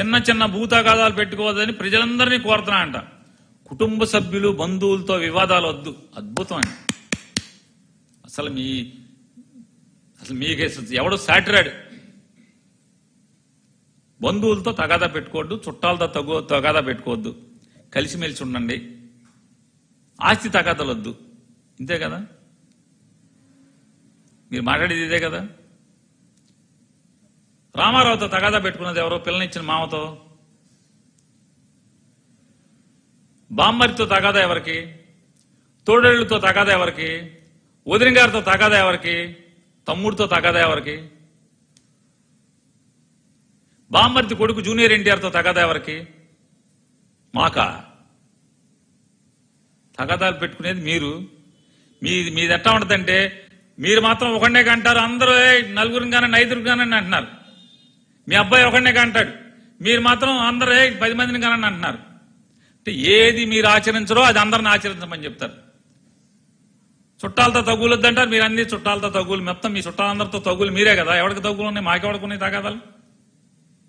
చిన్న చిన్న భూతాగాదాలు పెట్టుకోవద్దని ప్రజలందరినీ కోరుతున్నా అంట. కుటుంబ సభ్యులు బంధువులతో వివాదాలు వద్దు. అద్భుతం అండి అసలు మీ అసలు మీకు ఎవడు సాటిరాడు. బంధువులతో తగాదా పెట్టుకోవద్దు చుట్టాలతో తగు తగాదా పెట్టుకోవద్దు. కలిసిమెలిసి ఉండండి. ఆస్తి తగాదలొద్దు వద్దు. ఇంతే కదా? మీరు మాట్లాడేది ఇదే కదా? రామారావుతో తగాదా పెట్టుకున్నది ఎవరో? పిల్లనిచ్చిన మామతో? బామ్మరితో తగాదా ఎవరికి? తోడేళ్ళతో తగాదా ఎవరికి? వదిన తగాదా ఎవరికి? తమ్ముడితో తగాదా ఎవరికి? బామ్మర్తి కొడుకు జూనియర్ ఎన్టీఆర్తో తగాదా ఎవరికి? మాకా? తగాదాలు పెట్టుకునేది మీరు. మీ మీది ఎట్లా ఉంటుందంటే మీరు మాత్రం ఒకనే కంటారు అందరూ నలుగురిని కానీ ఐదుగురు కానీ అంటున్నారు. మీ అబ్బాయి ఒకనే కంటాడు. మీరు మాత్రం అందరూ పది మందిని కనండి అంటున్నారు. అంటే ఏది మీరు ఆచరించరో అది అందరిని ఆచరించమని చెప్తారు. చుట్టాలతో తగులొద్దు అంటారు మీరు అన్ని చుట్టాలతో తగులు మొత్తం మీ చుట్టాలందరితో తగులు మీరే కదా. ఎవరికి తగులు ఉన్నాయి? మాకెవడికి ఉన్నాయి తగాదాలు?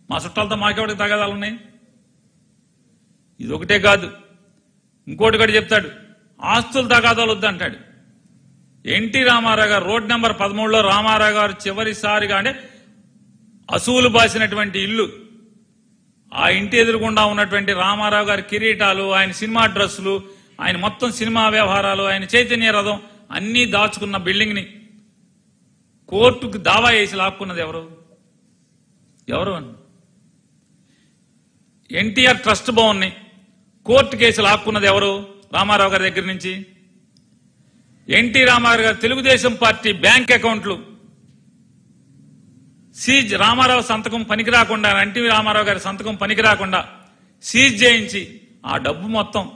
మా చుట్టాలతో మాకెవడికి తగాదాలు ఉన్నాయి? ఇది ఒకటే కాదు. ఇంకోటి కూడా చెప్తాడు. ఆస్తులు తగాదాలు వద్దు అంటాడు. ఎన్టీ రామారావు గారు రోడ్ నెంబర్ పదమూడులో రామారావు గారు చివరిసారిగా అంటే అసూలు బాసినటువంటి ఇల్లు. ఆ ఇంటి ఎదురుకుండా ఉన్నటువంటి రామారావు గారి కిరీటాలు ఆయన సినిమా డ్రెస్సులు ఆయన మొత్తం సినిమా వ్యవహారాలు ఆయన చైతన్య రథం అన్నీ దాచుకున్న బిల్డింగ్ని కోర్టుకు దావా వేసి లాక్కున్నది ఎవరు? ఎవరు? ఎన్టీఆర్ ట్రస్ట్ భవన్ని కోర్టు కేసు లాక్కున్నది ఎవరు? రామారావు గారి దగ్గర నుంచి. ఎన్టీ రామారావు గారు తెలుగుదేశం పార్టీ బ్యాంక్ అకౌంట్లు సీజ్ రామారావు సంతకం పనికి రాకుండా ఎన్టీ రామారావు గారి సంతకం పనికి రాకుండా సీజ్ చేయించి ఆ డబ్బు మొత్తం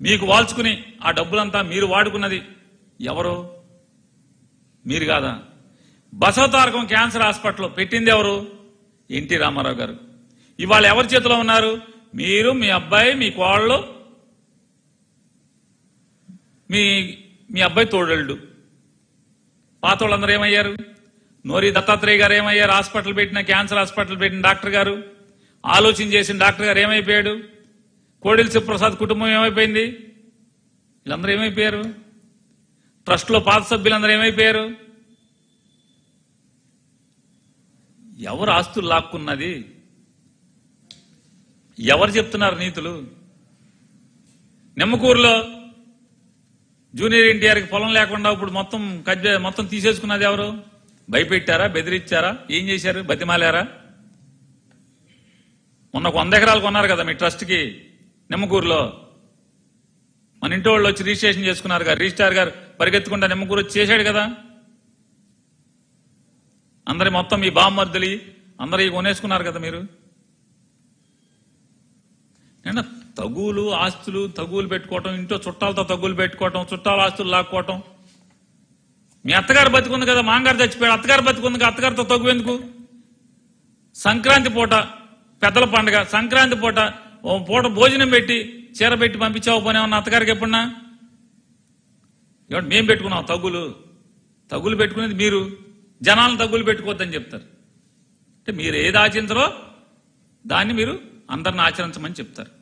మీకు వాల్చుకుని ఆ డబ్బులంతా మీరు వాడుకున్నది ఎవరు? మీరు కాదా? బసవతారకం క్యాన్సర్ హాస్పిటల్లో పెట్టింది ఎవరు? ఎన్టీ రామారావు గారు. ఇవాళ ఎవరి చేతిలో ఉన్నారు? మీరు మీ అబ్బాయి మీ కోళ్ళు మీ మీ అబ్బాయి తోడళ్ళు. పాత వాళ్ళందరూ ఏమయ్యారు? నోరి దత్తాత్రేయ గారు ఏమయ్యారు? హాస్పిటల్ పెట్టిన క్యాన్సర్ హాస్పిటల్ పెట్టిన డాక్టర్ గారు? ఆలోచన చేసిన డాక్టర్ గారు ఏమైపోయాడు? కోడెల శివప్రసాద్ కుటుంబం ఏమైపోయింది? వీళ్ళందరూ ఏమైపోయారు? ట్రస్ట్లో పాత సభ్యులందరూ ఏమైపోయారు? ఎవరు ఆస్తులు లాక్కున్నది? ఎవరు చెప్తున్నారు నీతులు? నిమ్మకూరులో జూనియర్ ఎన్టీఆర్కి పొలం లేకుండా ఇప్పుడు మొత్తం కజ్జ మొత్తం తీసేసుకున్నది ఎవరు? భయపెట్టారా? బెదిరించారా? ఏం చేశారు? బతిమాలారా? మొన్న వంద ఎకరాలు కొన్నారు కదా మీ ట్రస్ట్కి నిమ్మకూరులో. మన ఇంటి వాళ్ళు వచ్చి రిజిస్ట్రేషన్ చేసుకున్నారు కదా రిజిస్ట్రార్ గారు పరిగెత్తుకుంటా నిమ్మకూరు వచ్చి చేశాడు కదా. అందరి మొత్తం మీ బామ్మర్దులి అందరూ ఇవి కొనేసుకున్నారు కదా మీరు. ఏమన్నా తగులు ఆస్తులు తగులు పెట్టుకోవటం ఇంట్లో చుట్టాలతో తగులు పెట్టుకోవటం చుట్టాల ఆస్తులు లాక్కోవటం మీ అత్తగారు బతికుంది కదా మాంగారు చచ్చిపోయాడు అత్తగారు బతికుంది కదా అత్తగారితో తగ్గువెందుకు? సంక్రాంతి పూట పెద్దల పండుగ సంక్రాంతి పూట ఓ పూట భోజనం పెట్టి చీర పెట్టి పంపించావు పోనీ అత్తగారికి ఎప్పుడన్నా? ఏమంటే మేము పెట్టుకున్నాం తగులు. తగులు పెట్టుకునేది మీరు. జనాలను తగులు పెట్టుకోవద్దని చెప్తారు. అంటే మీరు ఏది ఆచరించరో దాన్ని మీరు అందరిని ఆచరించమని చెప్తారు.